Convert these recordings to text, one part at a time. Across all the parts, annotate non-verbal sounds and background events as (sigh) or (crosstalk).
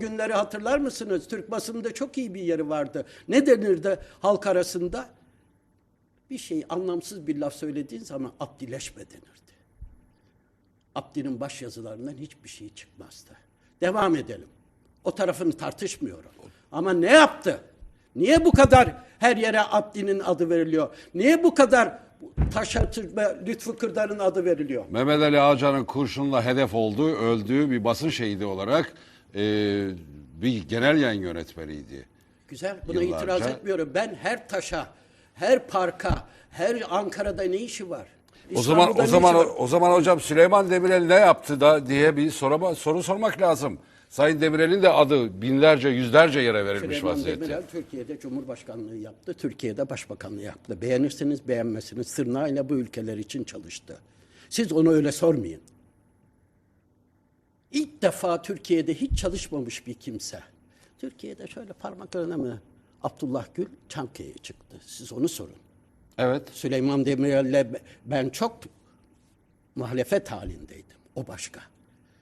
Günleri hatırlar mısınız? Türk basınında çok iyi bir yeri vardı. Ne denirdi halk arasında? Bir şey anlamsız bir laf söylediğin zaman abdileşme denirdi. Abdi'nin baş yazılarından hiçbir şey çıkmazdı. Devam edelim. O tarafını tartışmıyorum. Ama ne yaptı? Niye bu kadar her yere Abdi'nin adı veriliyor? Niye bu kadar Taşa ve Lütfü Kırdar'ın adı veriliyor? Mehmet Ali Ağcan'ın kurşunla hedef olduğu, öldüğü bir basın şehidi olarak e, bir genel yayın yönetmeniydi. Güzel. Buna Yıllarca- itiraz etmiyorum. Ben her taşa, her parka, her Ankara'da ne işi var? O zaman o zaman o zaman hocam Süleyman Demirel ne yaptı da diye bir soru soru sormak lazım. Sayın Demirel'in de adı binlerce, yüzlerce yere verilmiş Süleyman vaziyette. Demirel Türkiye'de Cumhurbaşkanlığı yaptı, Türkiye'de Başbakanlığı yaptı. Beğenirsiniz, beğenmezsiniz. Tırnağıyla bu ülkeler için çalıştı. Siz onu öyle sormayın. İlk defa Türkiye'de hiç çalışmamış bir kimse. Türkiye'de şöyle parmak mı? Abdullah Gül Çankaya'ya çıktı. Siz onu sorun. Evet. Süleyman Demirel'le ben çok muhalefet halindeydim. O başka.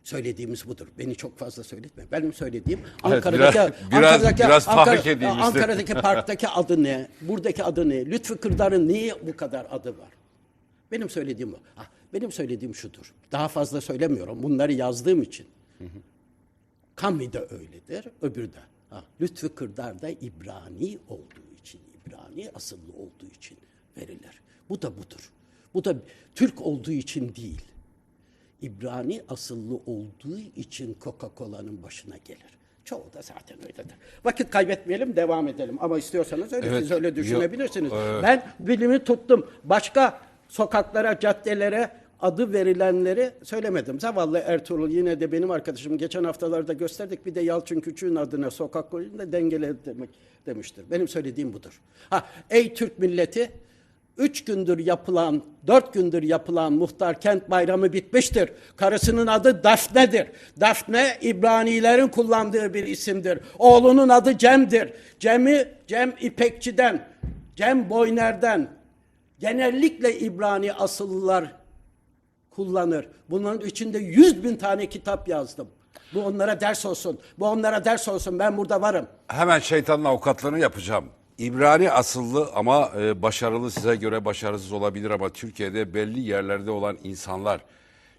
Söylediğimiz budur. Beni çok fazla söyletme. Benim söylediğim Evet, Ankara'daki biraz- biraz- Ankara'daki biraz Ankara- edeyim istedim. Ankara'daki parktaki (laughs) adı ne? Buradaki adı ne? Lütfü Kırdar'ın niye bu kadar adı var? Benim söylediğim bu. Ha, benim söylediğim şudur. Daha fazla söylemiyorum. Bunları yazdığım için. Kami de öyledir, öbürü de. Ha, Lütfü Kırdar da İbrani olduğu için, İbrani asıllı olduğu için verilir. Bu da budur. Bu da Türk olduğu için değil. İbrani asıllı olduğu için Coca-Cola'nın başına gelir. Çoğu da zaten öyledir. Vakit kaybetmeyelim, devam edelim. Ama istiyorsanız öyle, Evet, siz öyle düşünebilirsiniz. e- Ben bilimi tuttum. Başka sokaklara, caddelere adı verilenleri söylemedim. Zavallı Ertuğrul yine de benim arkadaşım geçen haftalarda gösterdik. Bir de Yalçın Küçük'ün adına sokak koyun da dengele demek demiştir. Benim söylediğim budur. Ha, ey Türk milleti Üç gündür yapılan, dört gündür yapılan muhtar kent bayramı bitmiştir. Karısının adı Dafne'dir. Dafne İbranilerin kullandığı bir isimdir. Oğlunun adı Cem'dir. Cem'i Cem İpekçi'den, Cem Boyner'den genellikle İbrani asıllılar kullanır. Bunların içinde yüz bin tane kitap yazdım. Bu onlara ders olsun. Bu onlara ders olsun. Ben burada varım. Hemen şeytanın avukatlığını yapacağım. İbrani asıllı ama e, başarılı size göre başarısız olabilir ama Türkiye'de belli yerlerde olan insanlar.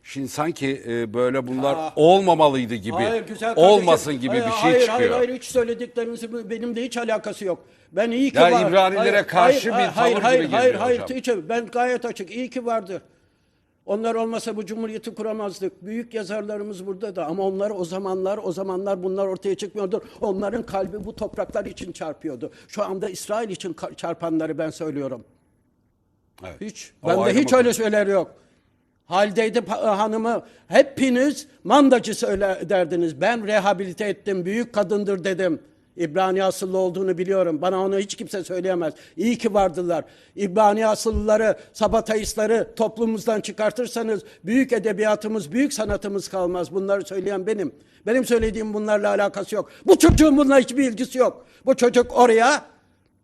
Şimdi sanki e, böyle bunlar Aa. olmamalıydı gibi, Hayır, güzel kardeşim. olmasın gibi Hayır, bir şey hayır, çıkıyor. Hayır hayır hiç söylediklerinizin benim de hiç alakası yok. Ben iyi ki Ya var. İbranilere karşı bir hayır, tavır hayır, gibi hayır, geliyor hayır, hocam. hiç, ben gayet açık. İyi ki vardır. Onlar olmasa bu cumhuriyeti kuramazdık. Büyük yazarlarımız burada da ama onlar o zamanlar o zamanlar bunlar ortaya çıkmıyordu. Onların kalbi bu topraklar için çarpıyordu. Şu anda İsrail için çarpanları ben söylüyorum. Evet. Hiç. O Bende hiç öyle şeyler yok. Haldeydi hanımı hepiniz mandacı söyle derdiniz. Ben rehabilite ettim. Büyük kadındır dedim. İbrani asıllı olduğunu biliyorum. Bana onu hiç kimse söyleyemez. İyi ki vardılar. İbrani asıllıları, sabatayistları toplumumuzdan çıkartırsanız büyük edebiyatımız, büyük sanatımız kalmaz. Bunları söyleyen benim. Benim söylediğim bunlarla alakası yok. Bu çocuğun bununla hiçbir ilgisi yok. Bu çocuk oraya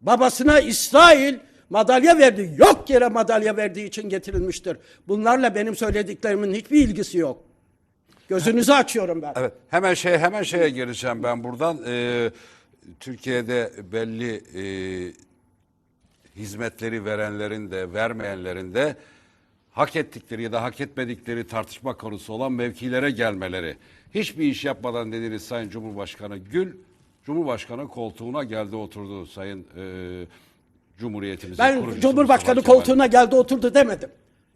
babasına İsrail madalya verdi. Yok yere madalya verdiği için getirilmiştir. Bunlarla benim söylediklerimin hiçbir ilgisi yok. Gözünüzü açıyorum ben. Evet, hemen şey hemen şeye gireceğim ben buradan. Ee, Türkiye'de belli e, hizmetleri verenlerin de vermeyenlerin de hak ettikleri ya da hak etmedikleri tartışma konusu olan mevkilere gelmeleri. Hiçbir iş yapmadan dediğiniz Sayın Cumhurbaşkanı Gül, Cumhurbaşkanı koltuğuna geldi oturdu Sayın e, Cumhuriyetimizin Ben kurucusu Cumhurbaşkanı Mustafa Kemal. koltuğuna geldi oturdu demedim.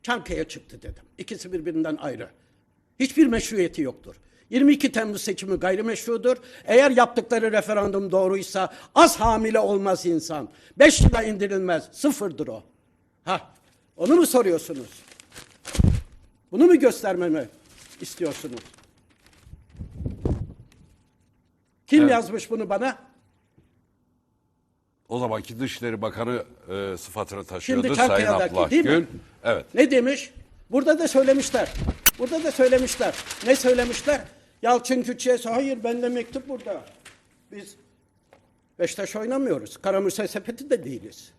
Çankaya çıktı dedim. İkisi birbirinden ayrı. Hiçbir meşruiyeti yoktur. 22 Temmuz seçimi gayrimeşrudur. Eğer yaptıkları referandum doğruysa az hamile olmaz insan. 5 yıla indirilmez. Sıfırdır o. Ha, onu mu soruyorsunuz? Bunu mu göstermemi istiyorsunuz? Kim yazmış bunu bana? O zamanki Dışişleri Bakanı e, sıfatını taşıyordu Şimdi Sayın Abdullah mi? Gül. Evet. Ne demiş? Burada da söylemişler. Burada da söylemişler. Ne söylemişler? Yalçın Küçük'e hayır bende mektup burada. Biz Beşiktaş oynamıyoruz. Karamürsel sepeti de değiliz.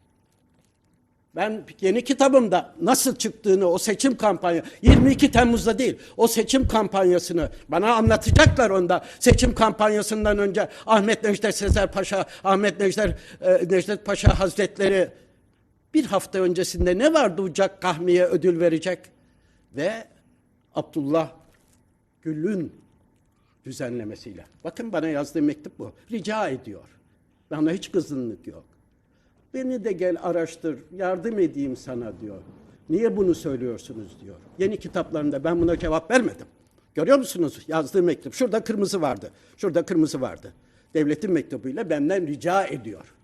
Ben yeni kitabımda nasıl çıktığını o seçim kampanya 22 Temmuz'da değil o seçim kampanyasını bana anlatacaklar onda. Seçim kampanyasından önce Ahmet Necdet Sezer Paşa, Ahmet Necdet, e, Necdet Paşa Hazretleri bir hafta öncesinde ne vardı Ucak Kahmi'ye ödül verecek? Ve Abdullah Gül'ün düzenlemesiyle. Bakın bana yazdığı mektup bu. Rica ediyor. Bana hiç kızgınlık yok. Beni de gel araştır, yardım edeyim sana diyor. Niye bunu söylüyorsunuz diyor. Yeni kitaplarında ben buna cevap vermedim. Görüyor musunuz yazdığı mektup? Şurada kırmızı vardı. Şurada kırmızı vardı. Devletin mektubuyla benden rica ediyor.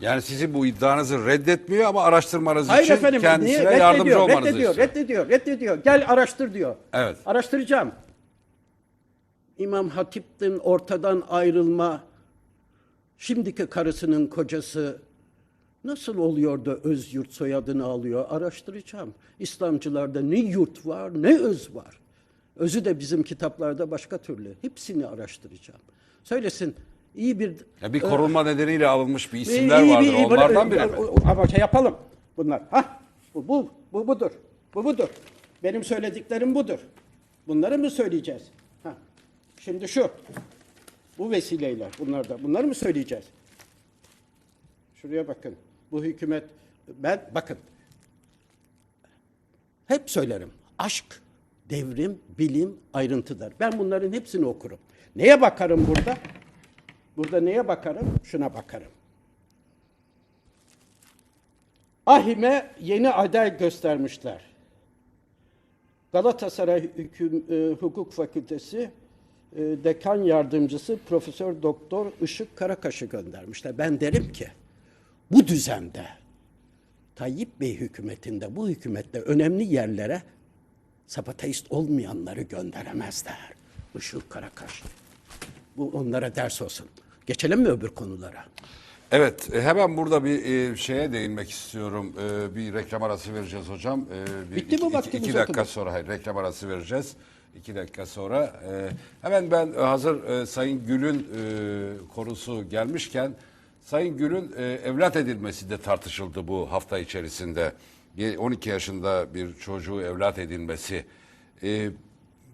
Yani sizin bu iddianızı reddetmiyor ama araştırmanız Hayır için efendim, kendisine niye? yardımcı reddediyor, olmanızı reddediyor, istiyor. reddediyor, reddediyor. Gel araştır diyor. Evet. Araştıracağım. İmam Hatip'tin ortadan ayrılma, şimdiki karısının kocası nasıl oluyor da öz yurt soyadını alıyor? Araştıracağım. İslamcılarda ne yurt var ne öz var. Özü de bizim kitaplarda başka türlü. Hepsini araştıracağım. Söylesin iyi bir Ya bir korunma nedeniyle alınmış bir isimler İyi, iyi, vardır. iyi, Onlardan böyle- biri mi? Ama şey yapalım bunlar. Ha, bu, bu, bu budur. Bu budur. Benim söylediklerim budur. Bunları mı söyleyeceğiz? Ha. Şimdi şu. Bu vesileyle bunlar da. Bunları mı söyleyeceğiz? Şuraya bakın. Bu hükümet ben bakın. Hep söylerim. Aşk, devrim, bilim ayrıntıdır. Ben bunların hepsini okurum. Neye bakarım burada? Burada neye bakarım? Şuna bakarım. Ahim'e yeni aday göstermişler. Galatasaray Hüküm, e, Hukuk Fakültesi e, dekan yardımcısı Profesör Doktor Işık Karakaş'ı göndermişler. Ben derim ki bu düzende Tayyip Bey hükümetinde bu hükümette önemli yerlere sapateist olmayanları gönderemezler. Işık Karakaş. Bu onlara ders olsun. Geçelim mi öbür konulara? Evet, e, hemen burada bir e, şeye değinmek istiyorum. E, bir reklam arası vereceğiz hocam. Bir, Bitti mi iki, iki, vaktimiz iki dakika okuduk? sonra, hayır reklam arası vereceğiz. İki dakika sonra. Hemen ben hazır Sayın Gül'ün konusu gelmişken, Sayın Gül'ün evlat edilmesi de tartışıldı bu hafta içerisinde. Bir 12 yaşında bir çocuğu evlat edilmesi.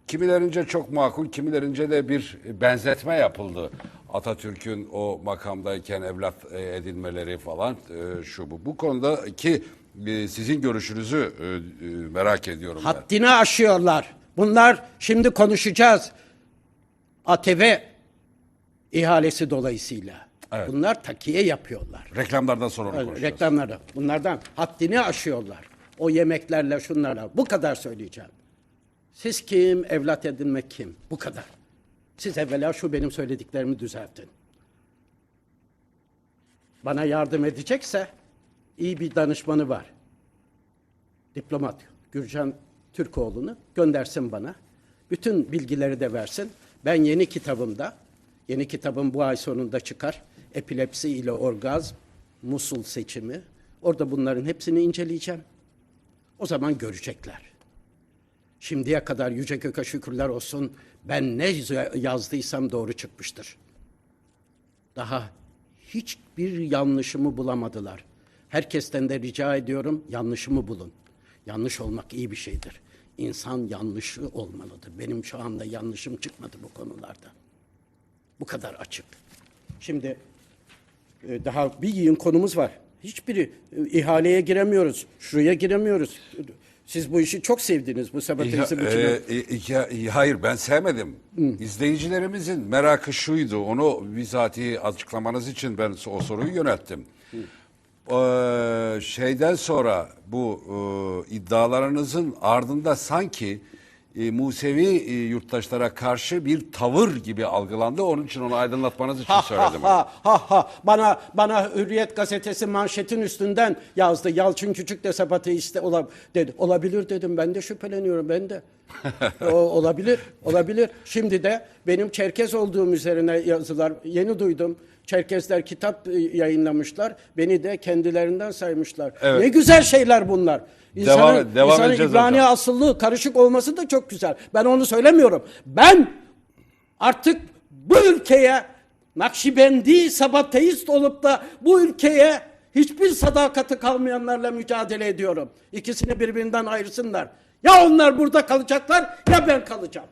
Kimilerince çok makul, kimilerince de bir benzetme yapıldı. Atatürk'ün o makamdayken evlat e, edinmeleri falan e, şu bu. Bu konudaki e, sizin görüşünüzü merak ediyorum ben. Haddini aşıyorlar. Bunlar şimdi konuşacağız. ATV ihalesi dolayısıyla. Evet. Bunlar takiye yapıyorlar. Reklamlardan sonra onu konuşacağız. reklamlarda. Bunlardan haddini aşıyorlar. O yemeklerle şunlarla. Bu kadar söyleyeceğim. Siz kim, evlat edinmek kim? Bu kadar. Siz evvela şu benim söylediklerimi düzeltin. Bana yardım edecekse iyi bir danışmanı var. Diplomat Gürcan Türkoğlu'nu göndersin bana. Bütün bilgileri de versin. Ben yeni kitabımda, yeni kitabım bu ay sonunda çıkar. Epilepsi ile orgazm, musul seçimi. Orada bunların hepsini inceleyeceğim. O zaman görecekler. Şimdiye kadar Yüce Gök'e şükürler olsun ben ne yazdıysam doğru çıkmıştır. Daha hiçbir yanlışımı bulamadılar. Herkesten de rica ediyorum yanlışımı bulun. Yanlış olmak iyi bir şeydir. İnsan yanlışı olmalıdır. Benim şu anda yanlışım çıkmadı bu konularda. Bu kadar açık. Şimdi e, daha bir yığın konumuz var. Hiçbiri e, ihaleye giremiyoruz. Şuraya giremiyoruz. Siz bu işi çok sevdiniz bu Ya, sabatizm için. e, e, e, hayır ben sevmedim. İzleyicilerimizin merakı şuydu. Onu bizatihi açıklamanız için ben o soruyu yönelttim. Ee, şeyden sonra bu e, iddialarınızın ardında sanki e, Musevi e, yurttaşlara karşı bir tavır gibi algılandı. Onun için onu aydınlatmanız için söyledim. ha ha ha. Bana bana Hürriyet gazetesi manşetin üstünden yazdı. Yalçın Küçük de sapateist ola, dedi. Olabilir dedim. Ben de şüpheleniyorum ben de. (laughs) o, olabilir, olabilir. Şimdi de benim Çerkez olduğum üzerine yazılar yeni duydum. Çerkezler kitap e, yayınlamışlar. Beni de kendilerinden saymışlar. Evet. Ne güzel şeyler bunlar. İnsanın, Devam- devam insanın İbrani hocam. asıllı karışık olması da çok güzel. Ben onu söylemiyorum. Ben artık bu ülkeye Nakşibendi sabateist olup da bu ülkeye hiçbir sadakati kalmayanlarla mücadele ediyorum. İkisini birbirinden ayırsınlar. Ya onlar burada kalacaklar ya ben kalacağım.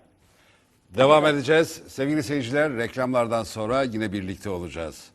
Devam edeceğiz. Sevgili seyirciler reklamlardan sonra yine birlikte olacağız.